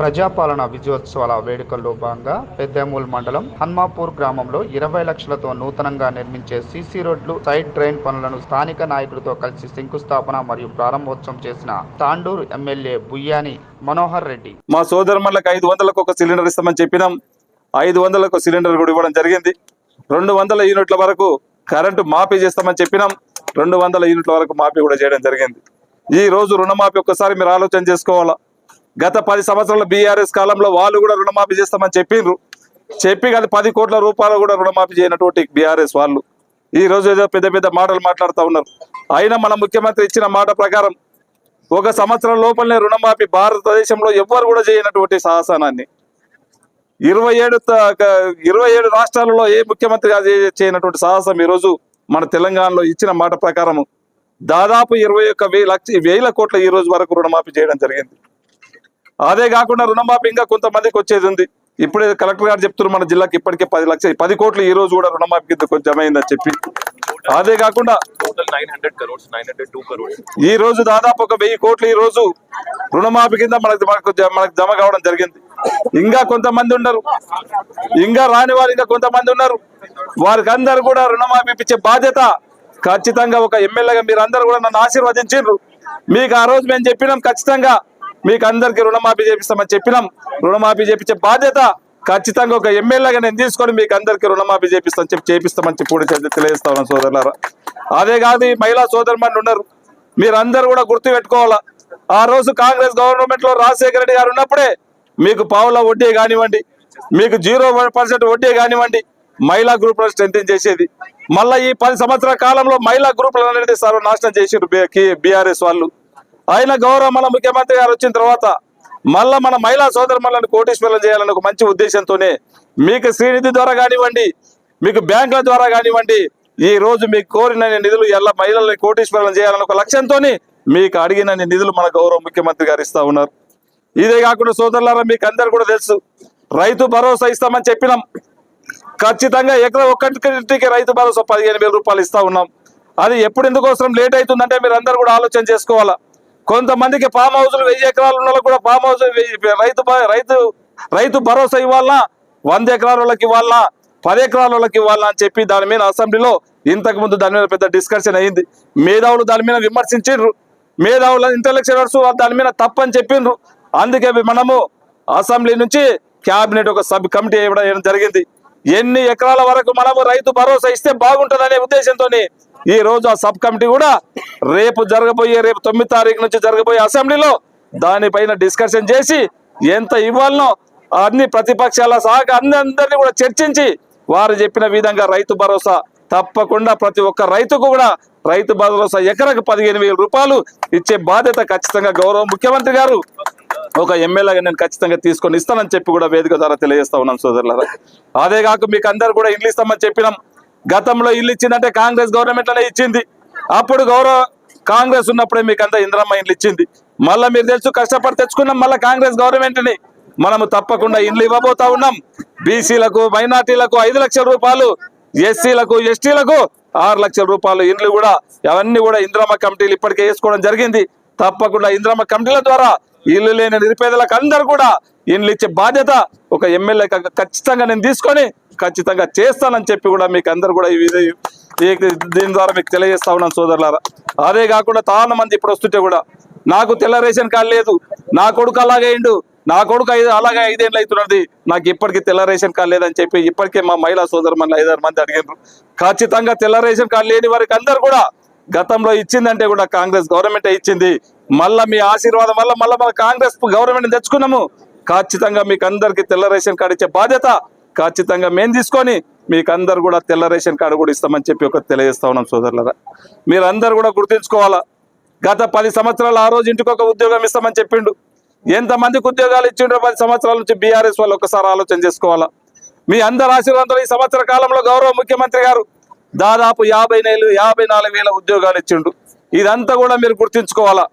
ప్రజాపాలన విజయోత్సవాల వేడుకల్లో భాగంగా పెద్దమూల్ మండలం హన్మాపూర్ గ్రామంలో ఇరవై లక్షలతో నూతనంగా నిర్మించే సీసీ రోడ్లు సైడ్ డ్రైన్ పనులను స్థానిక నాయకులతో కలిసి శంకుస్థాపన మరియు ప్రారంభోత్సవం చేసిన తాండూరు ఎమ్మెల్యే బుయ్యాని మనోహర్ రెడ్డి. మా సోదరులకు ఐదు వందలకు ఒక సిలిండర్ ఇస్తామని చెప్పినాం. ఐదు వందలకు సిలిండర్ కూడా ఇవ్వడం జరిగింది. రెండు వందల యూనిట్ల వరకు కరెంటు మాఫీ చేస్తామని చెప్పినాం. రెండు వందల యూనిట్ల వరకు మాఫీ కూడా చేయడం జరిగింది. ఈ రోజు రుణమాఫీ ఒక్కసారి మీరు ఆలోచన చేసుకోవాలా? గత పది సంవత్సరాల బీఆర్ఎస్ కాలంలో వాళ్ళు కూడా రుణమాఫీ చేస్తామని చెప్పిండ్రు. చెప్పి కానీ పది కోట్ల రూపాయలు కూడా రుణమాఫీ చేయనటువంటి బీఆర్ఎస్ వాళ్ళు. ఈ రోజు ఏదో పెద్ద పెద్ద మాటలు మాట్లాడుతూ ఉన్నారు. అయినా మన ముఖ్యమంత్రి ఇచ్చిన మాట ప్రకారం ఒక సంవత్సరం లోపలనే రుణమాఫీ భారతదేశంలో ఎవ్వరు కూడా చేయనటువంటి సాహసానాన్ని. ఇరవై ఏడు ఇరవై ఏడు రాష్ట్రాలలో ఏ ముఖ్యమంత్రి చేయనటువంటి సాహసం ఈరోజు మన తెలంగాణలో ఇచ్చిన మాట ప్రకారము దాదాపు ఇరవై ఒక్క వెయ్యి లక్ష వేల కోట్ల ఈ రోజు వరకు రుణమాఫీ చేయడం జరిగింది. అదే కాకుండా రుణమాఫీ ఇంకా కొంతమందికి వచ్చేది ఉంది. ఇప్పుడే కలెక్టర్ గారు చెప్తున్నారు మన జిల్లాకి ఇప్పటికే పది లక్షలు పది కోట్లు ఈ రోజు కూడా రుణమాఫీ కింద కొంచెం అయిందని చెప్పి. అదే కాకుండా total 900 crores 902 crores. ఈ రోజు దాదాపు ఒక వెయ్యి కోట్లు ఈ రోజు రుణమాఫీ కింద మనకు మనకు మనకు జమ కావడం జరిగింది. ఇంకా కొంతమంది ఉన్నారు. ఇంకా రాని వారు ఇంకా కొంతమంది ఉన్నారు. వారికి అందరు కూడా రుణమాఫీ ఇప్పించే బాధ్యత ఖచ్చితంగా ఒక ఎమ్మెల్యేగా మీరు అందరు కూడా నన్ను ఆశీర్వదించారు మీకు ఆ రోజు మేము చెప్పినాం ఖచ్చితంగా మీకు అందరికి రుణమాఫీ చేపిస్తామని చెప్పినాం. రుణమాఫీ చేపించే బాధ్యత ఖచ్చితంగా ఒక ఎమ్మెల్యేగా నేను తీసుకొని మీకు అందరికి రుణమాఫీ చేపిస్తాను చెప్పి చేపిస్తామని చెప్పి కూడా తెలియజేస్తా ఉన్నాను సోదరులారా. అదే కాదు ఈ మహిళా సోదరుమండి ఉన్నారు. మీరందరూ కూడా గుర్తు పెట్టుకోవాలా. ఆ రోజు కాంగ్రెస్ గవర్నమెంట్లో రాజశేఖర రెడ్డి గారు ఉన్నప్పుడే మీకు పావుల వడ్డీ కానివ్వండి మీకు జీరో పర్సెంట్ వడ్డీ కానివ్వండి మహిళా గ్రూపులను స్ట్రెంగ్ చేసేది. మళ్ళా ఈ పది సంవత్సరాల కాలంలో మహిళా గ్రూపులు అనేది సర్వనాశనం చేసారు బీఆర్ఎస్ వాళ్ళు. ఆయన గౌరవ మన ముఖ్యమంత్రి గారు వచ్చిన తర్వాత మళ్ళా మన మహిళా సోదరులను కోటీశ్వరం చేయాలని ఒక మంచి ఉద్దేశంతోనే మీకు శ్రీనిధి ద్వారా కానివ్వండి మీకు బ్యాంకుల ద్వారా కానివ్వండి ఈ రోజు మీకు కోరిన నిధులు ఎలా మహిళల్ని కోటీశ్వరం చేయాలని ఒక లక్ష్యంతోని మీకు అడిగిన నిధులు మన గౌరవ ముఖ్యమంత్రి గారు ఇస్తా ఉన్నారు. ఇదే కాకుండా సోదరులారా మీకు అందరు కూడా తెలుసు రైతు భరోసా ఇస్తామని చెప్పినాం. ఖచ్చితంగా ఎక్కడ ఒక్కటికి రైతు భరోసా పదిహేను రూపాయలు ఇస్తా ఉన్నాం. అది ఎప్పుడు ఎందుకోసం లేట్ అవుతుందంటే మీరు అందరు కూడా ఆలోచన చేసుకోవాలా? కొంతమందికి ఫామ్ హౌస్లు వెయ్యి ఎకరాలు ఉన్న కూడా ఫామ్ హౌస్ రైతు రైతు రైతు భరోసా ఇవ్వాలనా వంద ఎకరాల వాళ్ళకి ఇవ్వాలనా పది ఎకరాల వాళ్ళకి ఇవ్వాలనా అని చెప్పి దాని మీద అసెంబ్లీలో ఇంతకు ముందు దాని మీద పెద్ద డిస్కషన్ అయింది. మేధావులు దాని మీద విమర్శించిండ్రు. మేధావుల ఇంటలెక్చువల్స్ దాని మీద తప్పని చెప్పిండ్రు. అందుకే మనము అసెంబ్లీ నుంచి క్యాబినెట్ ఒక సబ్ కమిటీ ఇవ్వడం జరిగింది. ఎన్ని ఎకరాల వరకు మనము రైతు భరోసా ఇస్తే బాగుంటుందనే ఉద్దేశంతో ఈ రోజు ఆ సబ్ కమిటీ కూడా రేపు జరగబోయే రేపు తొమ్మిది తారీఖు నుంచి జరగబోయే అసెంబ్లీలో దానిపైన డిస్కషన్ చేసి ఎంత ఇవ్వాలనో అన్ని ప్రతిపక్షాల సహా అందరినీ కూడా చర్చించి వారు చెప్పిన విధంగా రైతు భరోసా తప్పకుండా ప్రతి ఒక్క రైతుకు కూడా రైతు భరోసా ఎకరకు పదిహేను రూపాయలు ఇచ్చే బాధ్యత ఖచ్చితంగా గౌరవ ముఖ్యమంత్రి గారు ఒక ఎమ్మెల్యేగా నేను ఖచ్చితంగా తీసుకొని ఇస్తానని చెప్పి కూడా వేదిక ద్వారా తెలియజేస్తా ఉన్నాం సోదరులారా. అదే కాక మీకు అందరు కూడా ఇల్లు ఇస్తామని చెప్పినాం. గతంలో ఇల్లు ఇచ్చిందంటే కాంగ్రెస్ గవర్నమెంట్ అనే ఇచ్చింది. అప్పుడు గౌరవ కాంగ్రెస్ ఉన్నప్పుడే మీకు అంతా ఇందిరమ్మ ఇండ్లు ఇచ్చింది. మళ్ళీ మీరు తెలుసు కష్టపడి తెచ్చుకున్నాం మళ్ళీ కాంగ్రెస్ గవర్నమెంట్ని. మనము తప్పకుండా ఇండ్లు ఇవ్వబోతా ఉన్నాం. బీసీలకు మైనార్టీలకు ఐదు లక్షల రూపాయలు ఎస్సీలకు ఎస్టీలకు ఆరు లక్షల రూపాయలు ఇండ్లు కూడా అవన్నీ కూడా ఇంద్రమ్మ కమిటీలు ఇప్పటికే వేసుకోవడం జరిగింది. తప్పకుండా ఇంద్రమ్మ కమిటీల ద్వారా ఇల్లు లేని నిరుపేదలకు అందరు కూడా ఇండ్లు ఇచ్చే బాధ్యత ఒక ఎమ్మెల్యే ఖచ్చితంగా నేను తీసుకొని ఖచ్చితంగా చేస్తానని చెప్పి కూడా మీకు అందరు కూడా ఈ దీని ద్వారా మీకు తెలియజేస్తా ఉన్నాను సోదరులారా. అదే కాకుండా చాలా మంది ఇప్పుడు వస్తుంటే కూడా నాకు తెల్ల రేషన్ కార్డు లేదు నా కొడుకు అలాగే ఇండు నా కొడుకు ఐదు అలాగే ఐదేళ్ళు అవుతున్నది నాకు ఇప్పటికీ తెల్ల రేషన్ కార్డు లేదని చెప్పి ఇప్పటికే మా మహిళా సోదరు మన ఐదారు మంది అడిగారు ఖచ్చితంగా తెల్ల రేషన్ కార్డు లేని వారికి అందరు కూడా గతంలో ఇచ్చిందంటే కూడా కాంగ్రెస్ గవర్నమెంట్ ఇచ్చింది. మళ్ళా మీ ఆశీర్వాదం వల్ల మళ్ళీ మన కాంగ్రెస్ గవర్నమెంట్ తెచ్చుకున్నాము. ఖచ్చితంగా మీకు అందరికి తెల్ల రేషన్ కార్డు ఇచ్చే బాధ్యత ఖచ్చితంగా మేము తీసుకొని మీకు అందరు కూడా తెల్ల రేషన్ కార్డు కూడా ఇస్తామని చెప్పి ఒక తెలియజేస్తా ఉన్నాం సోదరులరా. మీరందరూ కూడా గుర్తుంచుకోవాలా. గత పది సంవత్సరాలు ఆ రోజు ఇంటికి ఒక ఉద్యోగం ఇస్తామని చెప్పిండు. ఎంతమందికి ఉద్యోగాలు ఇచ్చిండ్రో పది సంవత్సరాల నుంచి బీఆర్ఎస్ వాళ్ళు ఒకసారి ఆలోచన చేసుకోవాలా. మీ అందరి ఆశీర్వాదంతో ఈ సంవత్సర కాలంలో గౌరవ ముఖ్యమంత్రి గారు దాదాపు యాభై నెలలు యాభై నాలుగు వేల ఉద్యోగాలు ఇచ్చిండు. ఇదంతా కూడా మీరు గుర్తుంచుకోవాలా?